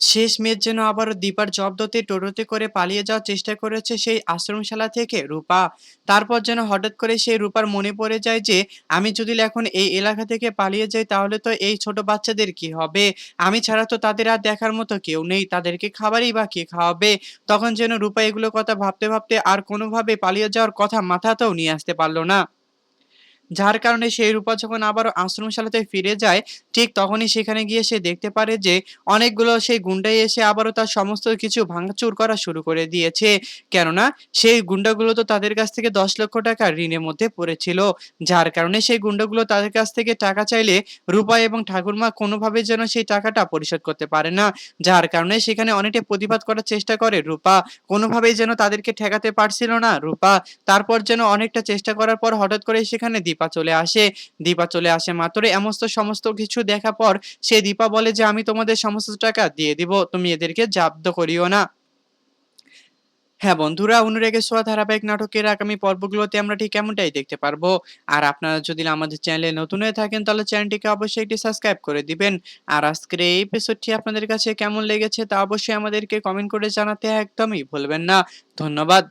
শেষ মেয়ের যেন আবারও দীপার জব্দতে, টোটোতে করে পালিয়ে যাওয়ার চেষ্টা করেছে সেই আশ্রমশালা থেকে রূপা। তারপর যেন হঠাৎ করে সেই রূপার মনে পড়ে যায় যে, আমি যদি এখন এই এলাকা থেকে পালিয়ে যাই, তাহলে তো এই ছোট বাচ্চাদের কি হবে? আমি ছাড়া তো তাদের আর দেখার মতো কেউ নেই। তাদেরকে খাবারই বা কে খাওয়াবে? তখন যেন রূপা এগুলো কথা ভাবতে ভাবতে আর কোনোভাবে পালিয়ে যাওয়ার কথা মাথাতেও নিয়ে আসতে পারল না। যার কারণে সেই রূপা যখন আবারও আশ্রমশালাতে ফিরে যায়, ঠিক তখনই সেখানে গিয়ে সে দেখতে পারে যে অনেকগুলো সেই গুন্ডাই এসে আবারও তার সমস্ত কিছু ভাঙচুর করা শুরু করে দিয়েছে। কেননা সেই গুন্ডাগুলো তো তাদের কাছ থেকে দশ লক্ষ টাকা ঋণের মধ্যে পড়েছিল। যার কারণে সেই গুন্ডাগুলো তাদের কাছ থেকে টাকা চাইলে রূপা এবং ঠাকুরমা কোনোভাবে যেন সেই টাকাটা পরিশোধ করতে পারে না। যার কারণে সেখানে অনেকটা প্রতিবাদ করার চেষ্টা করে রূপা। কোনোভাবেই যেন তাদেরকে ঠেকাতে পারছিল না রূপা। তারপর যেন অনেকটা চেষ্টা করার পর হঠাৎ করে সেখানে দীপা চলে আসে, দীপা চলে আসে মাত্র এমস্ত সমস্ত কিছু দেখা পর সে দীপা বলে যে, আমি তোমাদের সমস্ত টাকা দিয়ে দিব, তুমি এদেরকে জব্দ করিও না। হ্যাঁ বন্ধুরা, অনুরাগের ছোঁয়া ধারাবাহিক নাটকের আগামী পর্বগুলোতে আমরা ঠিক এমনটাই দেখতে পারব। আর আপনারা যদি আমাদের চ্যানেলে নতুন হয়ে থাকেন, তাহলে চ্যানেলটিকে অবশ্যই একটি সাবস্ক্রাইব করে দিবেন। আর আজকের এই এপিসোডটি আপনাদের কাছে কেমন লেগেছে, তা অবশ্যই আমাদেরকে কমেন্ট করে জানাতে একদমই ভুলবেন না। ধন্যবাদ।